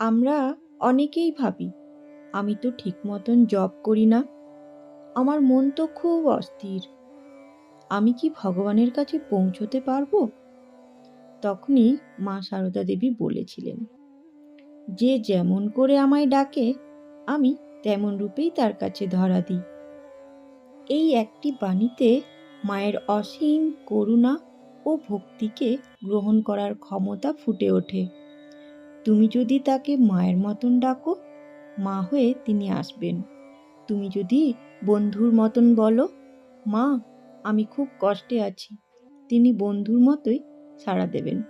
আমরা অনেকেই ভাবি, আমি তো ঠিক মতন জব করি না। আমার মন তো খুব অস্থির। আমি কি ভগবানের কাছে পৌঁছতে পারব? তখনই মা সারদা দেবী বলেছিলেন, যে যেমন করে আমায় ডাকে, আমি তেমন রূপেই তার কাছে ধরা দিই। এই একটি বাণীতে মায়ের অসীম করুণা ও ভক্তিকে গ্রহণ করার ক্ষমতা ফুটে ওঠে। তুমি যদি তাকে মায়ের মতন ডাকো, মা হয়ে তিনি আসবেন। তুমি যদি বন্ধুর মতন বলো, মা, আমি খুব কষ্টে আছি। তিনি বন্ধুর মতোই সাড়া দেবেন।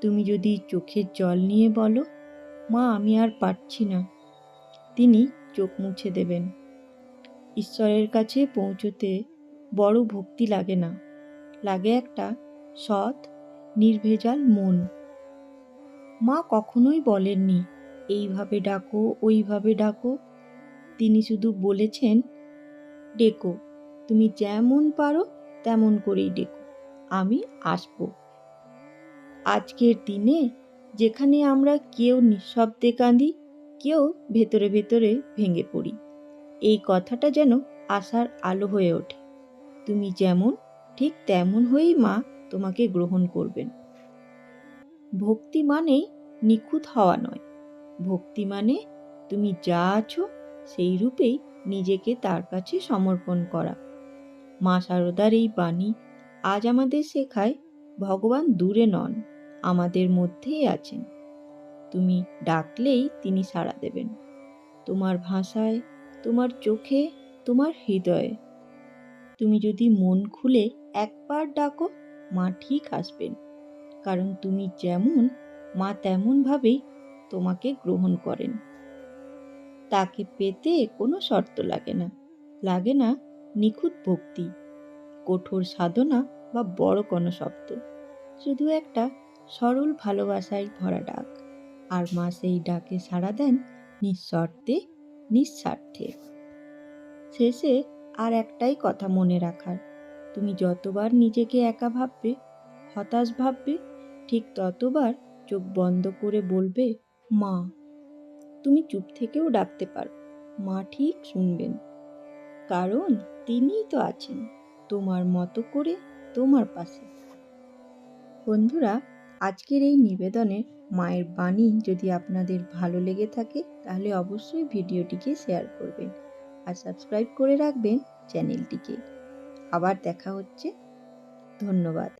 তুমি যদি চোখের জল নিয়ে বলো, মা, আমি আর পারছি না। তিনি চোখ মুছে দেবেন। ঈশ্বরের কাছে পৌঁছতে বড় ভক্তি লাগে না। লাগে একটা সৎ, নির্ভেজাল মন। মা কখনোই বলেননি, এইভাবে ডাকো, ওইভাবে ডাকো। তিনি শুধু বলেছেন, ডেকো, তুমি যেমন পারো তেমন করেই ডেকো, আমি আসব। আজকের দিনে যেখানে আমরা কেউ নিঃশব্দে কাঁদি, কেউ ভেতরে ভেতরে ভেঙে পড়ি, এই কথাটা যেন আশার আলো হয়ে ওঠে। তুমি যেমন, ঠিক তেমন হয়েই মা তোমাকে গ্রহণ করবেন। ভক্তি মানেই নিখুঁত হওয়া নয়। ভক্তি মানে তুমি যা আছো সেই রূপেই নিজেকে তার কাছে সমর্পণ করা। মা শারদার এই বাণী আজ আমাদের শেখায়, ভগবান দূরে নন, আমাদের মধ্যেই আছেন। তুমি ডাকলেই তিনি সাড়া দেবেন। তোমার ভাষায়, তোমার চোখে, তোমার হৃদয়ে। তুমি যদি মন খুলে একবার ডাকো, মা ঠিক আসবেন। কারণ তুমি যেমন, মা তেমনভাবেই তোমাকে গ্রহণ করেন। তাকে পেতে কোনো শর্ত লাগে না। লাগে না নিখুঁত ভক্তি, কঠোর সাধনা বা বড় কোনো শব্দ। শুধু একটা সরল ভালোবাসায় ভরা ডাক। আর মা সেই ডাকে সাড়া দেন নিঃশর্তে, নিঃস্বার্থে। শেষে আর একটাই কথা মনে রাখার। তুমি যতবার নিজেকে একা ভাববে, হতাশ ভাববে ঠিক ততবার চোখ বন্ধ করে বলবে, মা, তুমি চুপ থেকেও ডাকতে পারো। মা ঠিক শুনবেন। কারণ তিনিই তো আছেন, তোমার মতো করে তোমার পাশে। বন্ধুরা, আজকের এই নিবেদনে মায়ের বাণী যদি আপনাদের ভালো লেগে থাকে, তাহলে অবশ্যই ভিডিওটিকে শেয়ার করবেন আর সাবস্ক্রাইব করে রাখবেন চ্যানেলটিকে। আবার দেখা হচ্ছে। ধন্যবাদ।